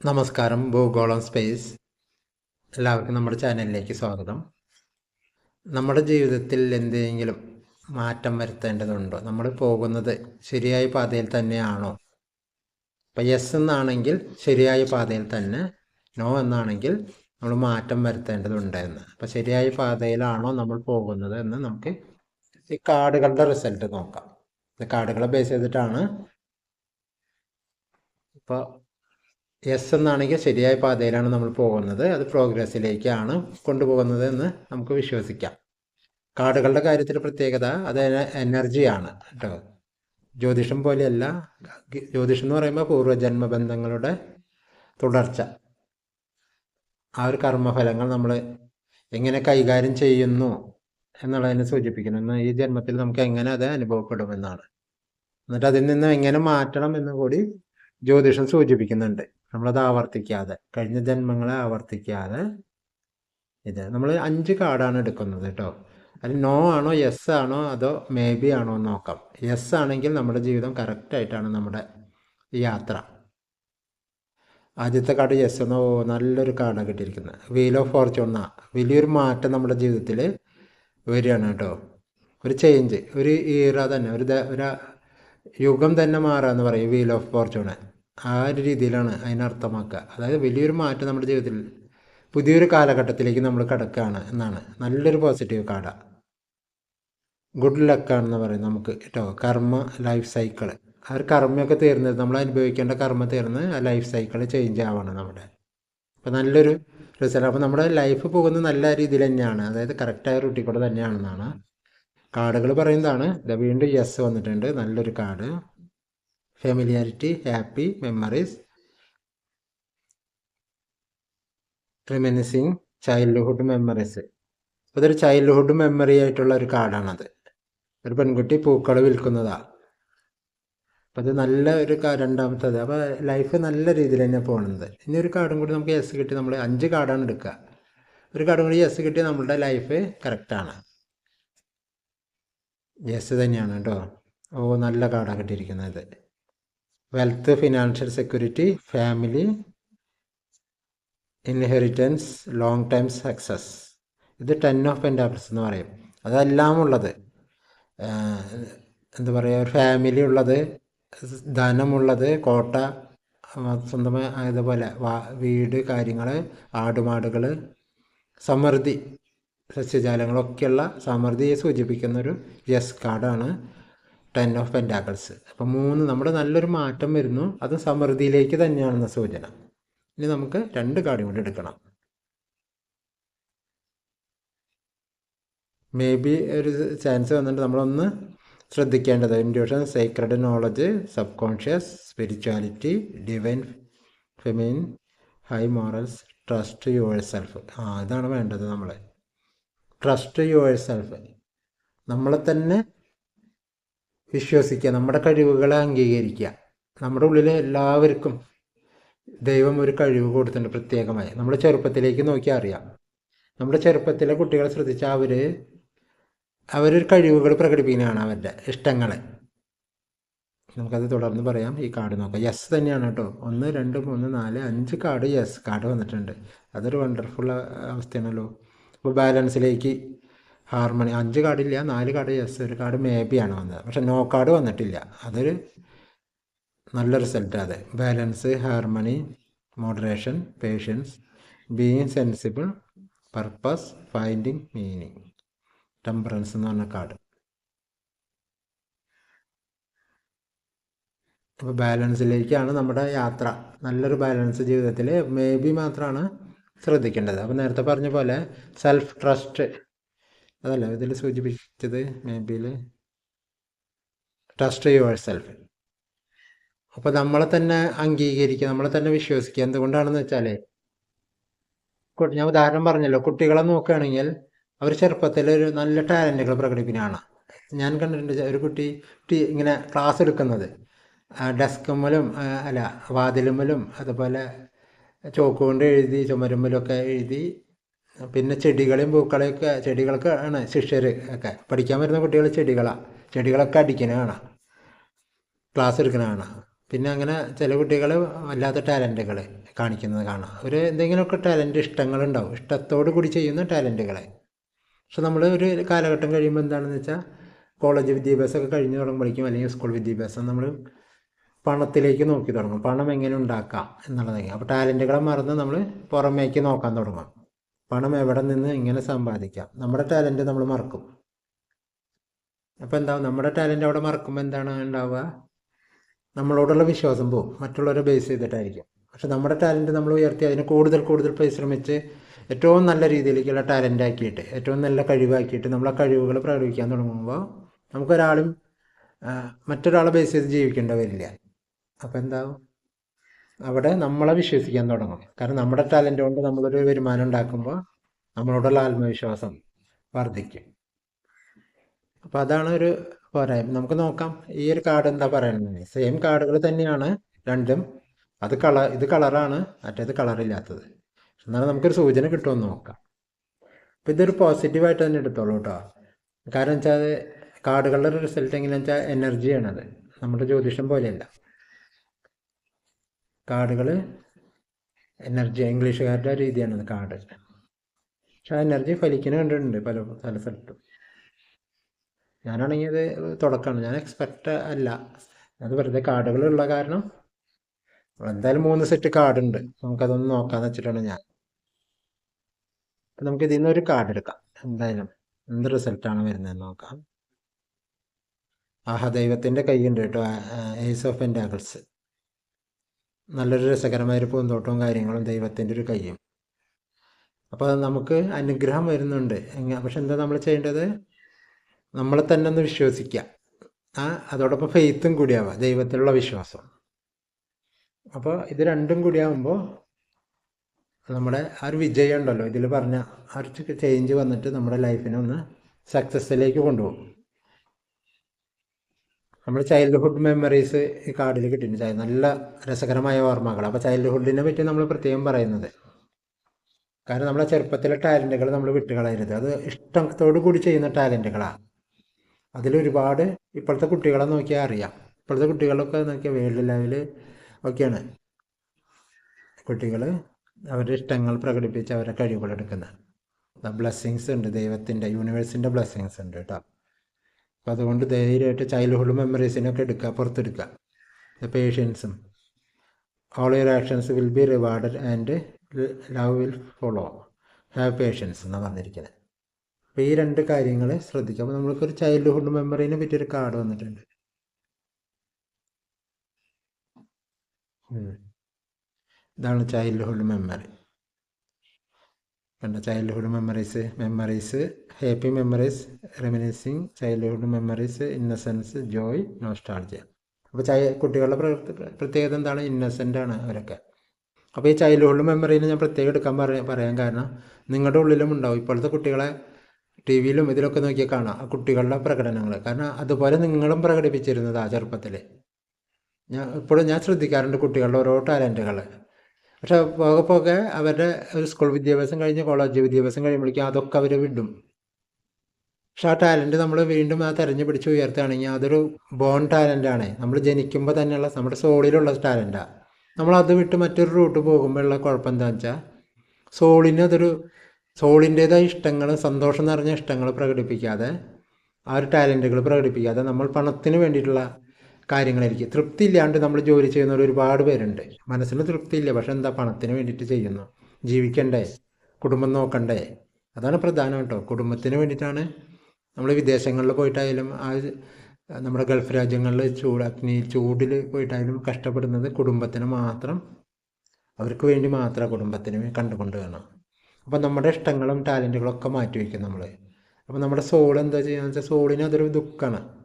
നമസ്കാരം ഭൂഗോളം സ്പേസ്. എല്ലാവർക്കും നമ്മുടെ ചാനലിലേക്ക് സ്വാഗതം. നമ്മുടെ ജീവിതത്തിൽ എന്തെങ്കിലും മാറ്റം വരുത്തേണ്ടതുണ്ടോ? നമ്മൾ പോകുന്നത് ശരിയായ പാതയിൽ തന്നെയാണോ? ഇപ്പം യെസ് എന്നാണെങ്കിൽ ശരിയായ പാതയിൽ തന്നെ നോ എന്നാണെങ്കിൽ നമ്മൾ മാറ്റം വരുത്തേണ്ടതുണ്ട് എന്ന് അപ്പം ശരിയായ പാതയിലാണോ നമ്മൾ പോകുന്നത് എന്ന് നമുക്ക് ഈ കാർഡുകളുടെ റിസൾട്ട് നോക്കാം. കാർഡുകളെ ബേസ് ചെയ്തിട്ടാണ് ഇപ്പോൾ യെസ് എന്നാണെങ്കിൽ ശരിയായ പാതയിലാണ് നമ്മൾ പോകുന്നത്. അത് പ്രോഗ്രസ്സിലേക്കാണ് കൊണ്ടുപോകുന്നത് എന്ന് നമുക്ക് വിശ്വസിക്കാം. കാർഡുകളുടെ കാര്യത്തിൽ പ്രത്യേകത അത് എന- എനർജിയാണ് കേട്ടോ. ജ്യോതിഷം പോലെയല്ല ജ്യോതിഷം എന്ന് പറയുമ്പോൾ പൂർവജന്മ ബന്ധങ്ങളുടെ തുടർച്ച. ആ ഒരു കർമ്മഫലങ്ങൾ നമ്മൾ എങ്ങനെ കൈകാര്യം ചെയ്യുന്നു എന്നുള്ളതിനെ സൂചിപ്പിക്കുന്നു. ഈ ജന്മത്തിൽ നമുക്ക് എങ്ങനെ അത് അനുഭവപ്പെടുമെന്നാണ്. എന്നിട്ട് അതിൽ നിന്ന് എങ്ങനെ മാറ്റണം എന്ന് കൂടി ജ്യോതിഷം സൂചിപ്പിക്കുന്നുണ്ട്. നമ്മളത് ആവർത്തിക്കാതെ കഴിഞ്ഞ ജന്മങ്ങളെ ആവർത്തിക്കാതെ ഇത്. നമ്മൾ അഞ്ച് കാർഡാണ് എടുക്കുന്നത് കേട്ടോ. അതിൽ നോ ആണോ യെസ് ആണോ അതോ മേ ബി ആണോ എന്ന് നോക്കാം. യെസ് ആണെങ്കിൽ നമ്മുടെ ജീവിതം കറക്റ്റായിട്ടാണ് നമ്മുടെ യാത്ര. ആദ്യത്തെ കാർഡ് യെസ് എന്നോ നല്ലൊരു കാർഡാണ് കിട്ടിയിരിക്കുന്നത് വീൽ ഓഫ് ഫോർച്യൂണ വലിയൊരു മാറ്റം നമ്മുടെ ജീവിതത്തിൽ വരികയാണ് കേട്ടോ. ഒരു ചേഞ്ച് ഒരു ഈറ തന്നെ ഒരു ഒരു യുഗം തന്നെ മാറുക എന്ന് പറയും വീൽ ഓഫ് ഫോർച്യൂണ് ആ ഒരു രീതിയിലാണ് അതിനർത്ഥമാക്കുക അതായത് വലിയൊരു മാറ്റം നമ്മുടെ ജീവിതത്തിൽ പുതിയൊരു കാലഘട്ടത്തിലേക്ക് നമ്മൾ കിടക്കുകയാണ് എന്നാണ്. നല്ലൊരു പോസിറ്റീവ് കാട. ഗുഡ് ലക്കാണെന്ന് പറയും നമുക്ക് കേട്ടോ. കർമ്മ ലൈഫ് സൈക്കിൾ ആ ഒരു കർമ്മയൊക്കെ തീർന്നത് നമ്മൾ അനുഭവിക്കേണ്ട കർമ്മ തീർന്ന് ആ ലൈഫ് സൈക്കിൾ ചേഞ്ച് ആവണം നമ്മുടെ. അപ്പോൾ നല്ലൊരു റിസൾട്ട് അപ്പോൾ നമ്മുടെ ലൈഫ് പോകുന്നത് നല്ല രീതിയിൽ തന്നെയാണ്. അതായത് കറക്റ്റായ റൂട്ടിൽ കൂടെ തന്നെയാണെന്നാണ്. കാർഡുകൾ പറയുന്നതാണ്. വീണ്ടും യെസ് വന്നിട്ടുണ്ട്. നല്ലൊരു card familiarity happy memories reminiscing childhood memories ഇതൊരു ചൈൽഡ്ഹുഡ് മെമ്മറി ആയിട്ടുള്ള ഒരു കാർഡാണത്. ഒരു പെൺകുട്ടി പൂക്കൾ വിൽക്കുന്നതാണ് അപ്പോൾ അത് നല്ല ഒരു രണ്ടാമത്തത്. അപ്പോൾ ലൈഫ് നല്ല രീതിയിൽ തന്നെ പോകുന്നത് ഇനി ഒരു കാർഡും കൂടി നമുക്ക് യെസ് കിട്ടി നമ്മൾ അഞ്ച് കാർഡാണ് എടുക്കുക. ഒരു കാർഡും കൂടി യെസ് കിട്ടി നമ്മളുടെ ലൈഫ് കറക്റ്റാണ് യെസ് തന്നെയാണ് കേട്ടോ. ഓ നല്ല കാർഡാണ് കിട്ടിയിരിക്കുന്നത്. Wealth financial security family inheritance long time success ഇത് ടെൻ ഓഫ് പെന്റാക്കിൾസ് എന്ന് പറയും. അതെല്ലാം ഉള്ളത്. എന്താ പറയുക ഒരു ഫാമിലി ഉള്ളത് ധനമുള്ളത് കോട്ട സ്വന്തമായി അതുപോലെ വാ വീട് കാര്യങ്ങൾ ആടുമാടുകൾ സമൃദ്ധി സസ്യജാലങ്ങളൊക്കെയുള്ള സമൃദ്ധിയെ സൂചിപ്പിക്കുന്ന ഒരു യെസ് കാർഡാണ് ടെൻ ഓഫ് പെന്റാക്കിൾസ് അപ്പോൾ മൂന്ന് നമ്മുടെ നല്ലൊരു മാറ്റം വരുന്നു. അത് സമൃദ്ധിയിലേക്ക് തന്നെയാണെന്ന സൂചന. ഇനി നമുക്ക് രണ്ട് കാർഡും കൂടി എടുക്കണം. മേ ബി ഒരു ചാൻസ് വന്നിട്ട് നമ്മളൊന്ന് ശ്രദ്ധിക്കേണ്ടത്. Intuition secret knowledge subconscious spirituality divine feminine high morals trust yourself ആ ഇതാണ് വേണ്ടത് നമ്മൾ ട്രസ്റ്റ് യുവർ സെൽഫ് നമ്മളെ തന്നെ വിശ്വസിക്കുക നമ്മുടെ കഴിവുകളെ അംഗീകരിക്കുക. നമ്മുടെ ഉള്ളിൽ എല്ലാവർക്കും ദൈവം ഒരു കഴിവ് കൊടുത്തിട്ടുണ്ട് പ്രത്യേകമായി. നമ്മൾ ചെറുപ്പത്തിലേക്ക് നോക്കിയാൽ അറിയാം. നമ്മുടെ ചെറുപ്പത്തിലെ കുട്ടികളെ ശ്രദ്ധിച്ചാൽ അവർ അവരൊരു കഴിവുകൾ പ്രകടിപ്പിക്കുന്നതാണ് അവരുടെ ഇഷ്ടങ്ങൾ നമുക്കത് തുടർന്ന് പറയാം. ഈ കാർഡ് നോക്കാം. യെസ് തന്നെയാണ് കേട്ടോ. ഒന്ന് രണ്ട് മൂന്ന് നാല് അഞ്ച് കാർഡ് യെസ് കാർഡ് വന്നിട്ടുണ്ട്. അതൊരു വണ്ടർഫുൾ അവസ്ഥയാണല്ലോ. അപ്പോൾ ബാലൻസിലേക്ക് ഹാർമണി. അഞ്ച് കാർഡില്ല നാല് കാർഡ് യെസ് ഒരു കാർഡ് മേ ബി ആണ് വന്നത്. പക്ഷെ നോ കാർഡ് വന്നിട്ടില്ല. അതൊരു നല്ല റിസൾട്ട് അത്. Balance harmony moderation patience being sensible purpose finding meaning temperance എന്ന് പറഞ്ഞ കാർഡ് അപ്പോൾ ബാലൻസിലേക്കാണ് നമ്മുടെ യാത്ര. നല്ലൊരു ബാലൻസ് ജീവിതത്തിൽ മേ ബി മാത്രമാണ് ശ്രദ്ധിക്കേണ്ടത്. അപ്പോൾ നേരത്തെ പറഞ്ഞ പോലെ സെൽഫ് ട്രസ്റ്റ് അതല്ല ഇതിൽ സൂചിപ്പിച്ചത് മേ ബിയിൽ ട്രസ്റ്റ് യുവർ സെൽഫ് അപ്പോൾ നമ്മളെ തന്നെ അംഗീകരിക്കുക നമ്മളെ തന്നെ വിശ്വസിക്കുക എന്തുകൊണ്ടാണെന്ന് വെച്ചാൽ ഞാൻ ഉദാഹരണം പറഞ്ഞല്ലോ കുട്ടികളെ നോക്കുകയാണെങ്കിൽ അവർ ചെറുപ്പത്തിൽ ഒരു നല്ല ടാലന്റുകൾ പ്രകടിപ്പിക്കുന്നതാണ് ഞാൻ കണ്ടിട്ടുണ്ട് ഒരു കുട്ടി കുട്ടി ഇങ്ങനെ ക്ലാസ് എടുക്കുന്നത്. ഡെസ്കുമ്മലും അല്ല വാതിലുമ്മലും അതുപോലെ ചോക്ക് കൊണ്ട് എഴുതി ചുമരുമ്മലൊക്കെ എഴുതി പിന്നെ ചെടികളെയും പൂക്കളെയൊക്കെ ചെടികൾക്ക് ആണ് ശിഷ്യർ ഒക്കെ. പഠിക്കാൻ വരുന്ന കുട്ടികൾ ചെടികളാണ് ചെടികളൊക്കെ അടിക്കണ കാണാം ക്ലാസ് എടുക്കണ കാണാം പിന്നെ അങ്ങനെ ചില കുട്ടികൾ വല്ലാത്ത ടാലന്റുകൾ കാണിക്കുന്നത് കാണാം. ഒരു എന്തെങ്കിലുമൊക്കെ ടാലന്റ് ഇഷ്ടങ്ങളുണ്ടാവും. ഇഷ്ടത്തോടു കൂടി ചെയ്യുന്ന ടാലന്റുകളെ പക്ഷെ നമ്മൾ ഒരു കാലഘട്ടം കഴിയുമ്പോൾ എന്താണെന്ന് വെച്ചാൽ കോളേജ് വിദ്യാഭ്യാസമൊക്കെ കഴിഞ്ഞ് തുടങ്ങുമ്പോഴേക്കും അല്ലെങ്കിൽ സ്കൂൾ വിദ്യാഭ്യാസം നമ്മൾ പണത്തിലേക്ക് നോക്കി തുടങ്ങും. പണം എങ്ങനെ ഉണ്ടാക്കാം എന്നുള്ളതെങ്കിൽ അപ്പോൾ ടാലന്റുകളെ മറന്ന് നമ്മൾ പുറമേക്ക് നോക്കാൻ തുടങ്ങും. പണം എവിടെ നിന്ന് എങ്ങനെ സമ്പാദിക്കാം. നമ്മുടെ ടാലന്റ് നമ്മൾ മറക്കും. അപ്പോൾ എന്താവും നമ്മുടെ ടാലന്റ് അവിടെ മറക്കുമ്പോൾ എന്താണ് ഉണ്ടാവുക? നമ്മളോടുള്ള വിശ്വാസം പോവും. മറ്റുള്ളവരെ ബേസ് ചെയ്തിട്ടായിരിക്കും. പക്ഷെ നമ്മുടെ ടാലന്റ് നമ്മൾ ഉയർത്തി അതിന് കൂടുതൽ കൂടുതൽ പരിശ്രമിച്ച് ഏറ്റവും നല്ല രീതിയിലേക്കുള്ള ടാലന്റ് ആക്കിയിട്ട് ഏറ്റവും നല്ല കഴിവാക്കിയിട്ട് നമ്മൾ ആ കഴിവുകൾ പ്രകടിപ്പിക്കാൻ തുടങ്ങുമ്പോൾ നമുക്കൊരാളും മറ്റൊരാളെ ബേസ് ചെയ്ത് ജീവിക്കേണ്ട വരില്ല. അപ്പോൾ എന്താവും? അവിടെ നമ്മളെ വിശ്വസിക്കാൻ തുടങ്ങും. കാരണം നമ്മുടെ ടാലന്റ് കൊണ്ട് നമ്മളൊരു വരുമാനം ഉണ്ടാക്കുമ്പോൾ നമ്മളോടുള്ള ആത്മവിശ്വാസം വർദ്ധിക്കും. അപ്പോൾ അതാണ് ഒരു പോരായ്മ. നമുക്ക് നോക്കാം. ഈ ഒരു കാർഡ് എന്താ പറയുന്നത്? സെയിം കാർഡുകൾ തന്നെയാണ് രണ്ടും. അത് കളർ ഇത് കളറാണ് മറ്റേത് കളറില്ലാത്തത് എന്നാലും നമുക്കൊരു സൂചന കിട്ടുമെന്ന് നോക്കാം. അപ്പോൾ ഇതൊരു പോസിറ്റീവായിട്ട് തന്നെ എടുത്തോളൂ കേട്ടോ. കാരണം വെച്ചാൽ കാർഡുകളുടെ റിസൾട്ട് എങ്ങനെയാണെന്ന് വെച്ചാൽ എനർജിയാണത് നമ്മുടെ ജ്യോതിഷം പോലെയല്ല. കാർഡുകൾ എനർജി ഇംഗ്ലീഷുകാരുടെ രീതിയാണത് കാർഡ്. പക്ഷെ ആ എനർജി ഫലിക്കുന്ന കണ്ടിട്ടുണ്ട് പല പല സ്ഥലത്തും. ഞാനാണെങ്കിൽ അത് തുടക്കമാണ് ഞാൻ എക്സ്പെക്റ്റ് അല്ല. അത് വെറുതെ കാർഡുകളുള്ള കാരണം എന്തായാലും മൂന്ന് സെറ്റ് കാർഡ് ഉണ്ട്. നമുക്കതൊന്ന് നോക്കാന്ന് വെച്ചിട്ടാണ് ഞാൻ. അപ്പം നമുക്ക് ഇതിൽ നിന്ന് ഒരു കാർഡ് എടുക്കാം. എന്തായാലും എന്ത് റിസൾട്ടാണ് വരുന്നതെന്ന് നോക്കാം. ആഹാ ദൈവത്തിന്റെ ഉണ്ട് കേട്ടോ. ഏസ് ഓഫ് പെന്റാക്കിൾസ് നല്ലൊരു രസകരമായൊരു പൂന്തോട്ടവും കാര്യങ്ങളും ദൈവത്തിന്റെ ഒരു കയ്യും. അപ്പോൾ നമുക്ക് അനുഗ്രഹം വരുന്നുണ്ട്. പക്ഷെ എന്താ നമ്മൾ ചെയ്യേണ്ടത്? നമ്മളെ തന്നെ ഒന്ന് വിശ്വസിക്കുക ആ അതോടൊപ്പം ഫെയ്ത്തും കൂടിയാവുക ദൈവത്തിലുള്ള വിശ്വാസം. അപ്പോൾ ഇത് രണ്ടും കൂടിയാവുമ്പോൾ നമ്മുടെ ആ ഒരു വിജയം ഉണ്ടല്ലോ. ഇതിൽ പറഞ്ഞ ആ ഒരു ചേഞ്ച് വന്നിട്ട് നമ്മുടെ ലൈഫിനെ ഒന്ന് സക്സസ്സിലേക്ക് കൊണ്ടുപോകും. നമ്മൾ ചൈൽഡ്ഹുഡ് മെമ്മറീസ് ഈ കാർഡിൽ കിട്ടിയിട്ടുണ്ട്. നല്ല രസകരമായ ഓർമ്മകൾ അപ്പോൾ ചൈൽഡ്ഹുഡിനെ പറ്റി നമ്മൾ പ്രത്യേകം പറയുന്നത്. കാരണം നമ്മളെ ചെറുപ്പത്തിലെ ടാലന്റുകൾ നമ്മൾ വിട്ടുകളയരുത്. അത് ഇഷ്ടത്തോടു കൂടി ചെയ്യുന്ന ടാലന്റുകളാണ് അതിലൊരുപാട് ഇപ്പോഴത്തെ കുട്ടികളെ നോക്കിയാൽ അറിയാം. ഇപ്പോഴത്തെ കുട്ടികളൊക്കെ നോക്കിയാൽ വേൾഡ് ലെവൽ ഒക്കെയാണ്. കുട്ടികൾ അവരുടെ ഇഷ്ടങ്ങൾ പ്രകടിപ്പിച്ച് അവരുടെ കഴിവുകൾ എടുക്കുന്നത്. ബ്ലെസ്സിങ്സ് ഉണ്ട് ദൈവത്തിന്റെ യൂണിവേഴ്സിന്റെ ബ്ലെസ്സിങ്സ് ഉണ്ട് കേട്ടോ. അപ്പോൾ അതുകൊണ്ട് ധൈര്യമായിട്ട് ചൈൽഡ്ഹുഡ് മെമ്മറീസിനൊക്കെ എടുക്കുക പുറത്തെടുക്കുക. The പേഷ്യൻസും all your actions will be rewarded and love will follow have patience എന്നാണ് പറഞ്ഞിരിക്കുന്നത് അപ്പോൾ ഈ രണ്ട് കാര്യങ്ങൾ ശ്രദ്ധിക്കുക. അപ്പോൾ നമ്മൾക്കൊരു ചൈൽഡ്ഹുഡ് മെമ്മറീനെ പറ്റിയൊരു കാർഡ് വന്നിട്ടുണ്ട്. ഇതാണ് ചൈൽഡ്ഹുഡ് മെമ്മറി കണ്ട childhood memories memories happy memories reminiscing childhood memories innocence joy nostalgia അപ്പോൾ ചൈ കുട്ടികളുടെ പ്ര- പ്രത്യേകത എന്താണ്? ഇന്നസെന്റ് ആണ് അവരൊക്കെ. അപ്പോൾ ഈ ചൈൽഡ്ഹുഡ് മെമ്മറിയിൽ ഞാൻ പ്രത്യേകം എടുക്കാൻ പറയാൻ പറയാൻ കാരണം നിങ്ങളുടെ ഉള്ളിലും ഉണ്ടാവും. ഇപ്പോഴത്തെ കുട്ടികളെ ടി വിയിലും ഇതിലൊക്കെ നോക്കിയാൽ കാണാം. ആ കുട്ടികളുടെ പ്രകടനങ്ങൾ കാരണം അതുപോലെ നിങ്ങളും പ്രകടിപ്പിച്ചിരുന്നത് ആ ചെറുപ്പത്തിൽ ഞാൻ ഇപ്പോഴും ഞാൻ ശ്രദ്ധിക്കാറുണ്ട് കുട്ടികളുടെ ഓരോ ടാലന്റുകൾ പക്ഷെ പോകെ പോകെ അവരുടെ ഒരു സ്കൂൾ വിദ്യാഭ്യാസം കഴിഞ്ഞ് കോളേജ് വിദ്യാഭ്യാസം കഴിയുമ്പോഴേക്കും അതൊക്കെ അവരെ വിടും. പക്ഷെ ആ ടാലന്റ് നമ്മൾ വീണ്ടും ആ തെരഞ്ഞു പിടിച്ച് ഉയർത്തുകയാണെങ്കിൽ അതൊരു ബോൺ ടാലന്റാണ് നമ്മൾ ജനിക്കുമ്പോൾ തന്നെയുള്ള നമ്മുടെ സോളിലുള്ള ടാലന്റാണ് നമ്മളത് വിട്ട് മറ്റൊരു റൂട്ട് പോകുമ്പോഴുള്ള കുഴപ്പം എന്താണെന്ന് വെച്ചാൽ സോളിന് അതൊരു സോളിന്റേതായ ഇഷ്ടങ്ങൾ സന്തോഷം നിറഞ്ഞ ഇഷ്ടങ്ങൾ പ്രകടിപ്പിക്കാതെ ആ ഒരു ടാലന്റുകൾ പ്രകടിപ്പിക്കാതെ നമ്മൾ പണത്തിന് വേണ്ടിയിട്ടുള്ള കാര്യങ്ങളായിരിക്കും. തൃപ്തി ഇല്ലാണ്ട് നമ്മൾ ജോലി ചെയ്യുന്നവർ ഒരുപാട് പേരുണ്ട്. മനസ്സിന് തൃപ്തിയില്ല പക്ഷെ എന്താ പണത്തിന് വേണ്ടിയിട്ട് ചെയ്യുന്നു? ജീവിക്കണ്ടേ? കുടുംബം നോക്കണ്ടേ? അതാണ് പ്രധാനം കേട്ടോ. കുടുംബത്തിന് വേണ്ടിയിട്ടാണ് നമ്മൾ വിദേശങ്ങളിൽ പോയിട്ടായാലും ആ നമ്മുടെ ഗൾഫ് രാജ്യങ്ങളിൽ ചൂട് അഗ്നി ചൂടിൽ പോയിട്ടായാലും കഷ്ടപ്പെടുന്നത് കുടുംബത്തിന് മാത്രം അവർക്ക് വേണ്ടി മാത്രം കുടുംബത്തിന് കണ്ടുകൊണ്ട് വേണം. അപ്പോൾ നമ്മുടെ ഇഷ്ടങ്ങളും ടാലന്റുകളും ഒക്കെ മാറ്റി വയ്ക്കും നമ്മൾ അപ്പോൾ നമ്മുടെ സോൾ എന്താ ചെയ്യുക വെച്ചാൽ സോളിന് അതൊരു ദുഃഖമാണ്.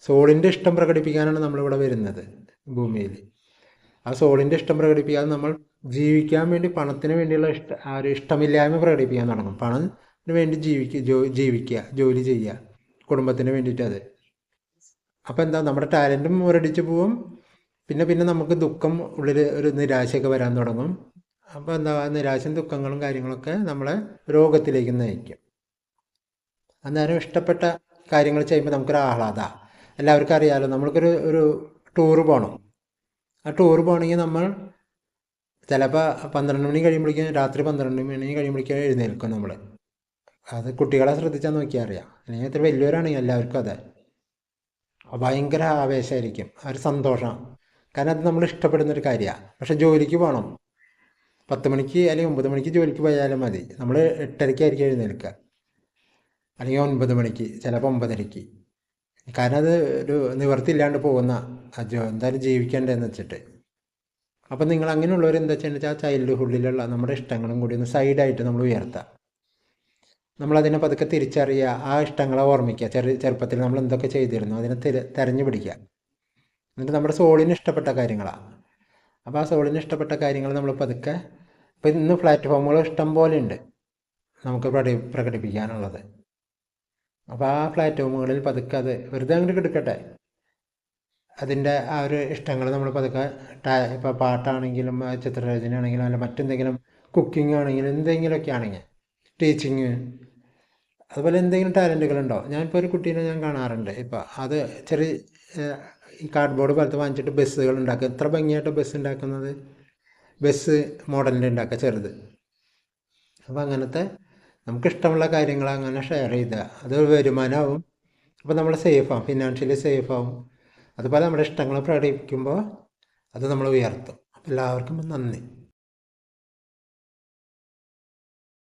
സോളിന്റെ ഇഷ്ടം പ്രകടിപ്പിക്കാനാണ് നമ്മളിവിടെ വരുന്നത് ഭൂമിയിൽ. ആ സോളിന്റെ ഇഷ്ടം പ്രകടിപ്പിക്കാതെ നമ്മൾ ജീവിക്കാൻ വേണ്ടി പണത്തിന് വേണ്ടിയുള്ള ഇഷ്ട ആ ഒരു ഇഷ്ടമില്ലായ്മ പ്രകടിപ്പിക്കാൻ തുടങ്ങും. പണത്തിന് വേണ്ടി ജീവിക്കുക ജോ ജീവിക്കുക ജോലി ചെയ്യുക. കുടുംബത്തിന് വേണ്ടിയിട്ട് അത്. അപ്പോൾ എന്താ നമ്മുടെ ടാലന്റും മുരടിച്ച് പോവും. പിന്നെ പിന്നെ നമുക്ക് ദുഃഖം ഉള്ളിൽ ഒരു നിരാശയൊക്കെ വരാൻ തുടങ്ങും. അപ്പോൾ എന്താ നിരാശയും ദുഃഖങ്ങളും കാര്യങ്ങളൊക്കെ നമ്മളെ രോഗത്തിലേക്ക് നയിക്കും. അന്നേരം ഇഷ്ടപ്പെട്ട കാര്യങ്ങൾ ചെയ്യുമ്പോൾ നമുക്കൊരു ആഹ്ലാദ എല്ലാവർക്കും അറിയാമല്ലോ നമ്മൾക്കൊരു ഒരു ടൂറ് പോകണം ആ ടൂർ പോകണമെങ്കിൽ നമ്മൾ ചിലപ്പോൾ പന്ത്രണ്ട് മണി കഴിയുമ്പോഴേക്കും രാത്രി പന്ത്രണ്ട് മണി കഴിയുമ്പോഴേക്കും എഴുന്നേൽക്കും നമ്മൾ. അത് കുട്ടികളെ ശ്രദ്ധിച്ചാൽ നോക്കിയാൽ അറിയാം. അല്ലെങ്കിൽ എത്ര വലിയവരാണെങ്കിൽ എല്ലാവർക്കും അതെ. ഭയങ്കര ആവേശമായിരിക്കും. ഒരു സന്തോഷം. കാരണം അത് നമ്മൾ ഇഷ്ടപ്പെടുന്നൊരു കാര്യമാണ്. പക്ഷെ ജോലിക്ക് പോകണം. പത്ത് മണിക്ക് അല്ലെങ്കിൽ ഒമ്പത് മണിക്ക് ജോലിക്ക് പോയാലും മതി. നമ്മൾ എട്ടരയ്ക്കായിരിക്കും എഴുന്നേൽക്കുക. അല്ലെങ്കിൽ ഒൻപത് മണിക്ക് ചിലപ്പോൾ ഒമ്പതരയ്ക്ക്. കാരണം അത് ഒരു നിവർത്തിയില്ലാണ്ട് പോകുന്ന അജോ എന്തായാലും ജീവിക്കണ്ടേന്ന് വെച്ചിട്ട്. അപ്പം നിങ്ങൾ അങ്ങനെയുള്ളവർ എന്താ വെച്ചാൽ ആ ചൈൽഡ്ഹുഡിലുള്ള നമ്മുടെ ഇഷ്ടങ്ങളും കൂടി ഒന്ന് സൈഡായിട്ട് നമ്മൾ ഉയർത്താം. നമ്മളതിനെ പതുക്കെ തിരിച്ചറിയുക ആ ഇഷ്ടങ്ങളെ ഓർമ്മിക്കുക ചെറിയ ചെറുപ്പത്തിൽ നമ്മൾ എന്തൊക്കെ ചെയ്തിരുന്നു അതിനെ തിര തെരഞ്ഞു പിടിക്കുക എന്നിട്ട് നമ്മുടെ സോളിന് ഇഷ്ടപ്പെട്ട കാര്യങ്ങളാണ് അപ്പോൾ ആ സോളിന് ഇഷ്ടപ്പെട്ട കാര്യങ്ങൾ നമ്മൾ പതുക്കെ ഇപ്പം ഇന്ന് പ്ലാറ്റ്ഫോമുകൾ ഇഷ്ടം പോലെ ഉണ്ട്. നമുക്ക് പ്രകടി പ്രകടിപ്പിക്കാനുള്ളത്. അപ്പോൾ ആ പ്ലാറ്റ്ഫോമുകളിൽ പതുക്കെ അത് വെറുതെ അങ്ങോട്ട് കിടക്കട്ടെ. അതിന്റെ ആ ഒരു ഇഷ്ടങ്ങൾ നമ്മൾ പതുക്കെ ടാ ഇപ്പോൾ പാട്ടാണെങ്കിലും ചിത്രരചന ആണെങ്കിലും അല്ല മറ്റെന്തെങ്കിലും കുക്കിംഗ് ആണെങ്കിലും എന്തെങ്കിലുമൊക്കെ ആണെങ്കിൽ ടീച്ചിങ് അതുപോലെ എന്തെങ്കിലും ടാലന്റുകളുണ്ടോ ഞാനിപ്പോൾ ഒരു കുട്ടീനെ ഞാൻ കാണാറുണ്ട്. ഇപ്പോൾ അത് ചെറിയ ഈ കാർഡ്ബോർഡ് പോലത്തെ വാങ്ങിച്ചിട്ട് ബസ്സുകൾ ഉണ്ടാക്കുക എത്ര ഭംഗിയായിട്ട് ബസ് ഉണ്ടാക്കുന്നത്? ബസ് മോഡലിൽ ഉണ്ടാക്കുക ചെറുത്. അപ്പോൾ അങ്ങനത്തെ നമുക്കിഷ്ടമുള്ള കാര്യങ്ങൾ അങ്ങനെ ഷെയർ ചെയ്താൽ അതൊരു വരുമാനമാവും. അപ്പോൾ നമ്മൾ സേഫാവും ഫിനാൻഷ്യലി സേഫാവും അതുപോലെ നമ്മുടെ ഇഷ്ടങ്ങൾ പ്രകടിപ്പിക്കുമ്പോൾ അത് നമ്മൾ ഉയർത്തും. എല്ലാവർക്കും നന്ദി.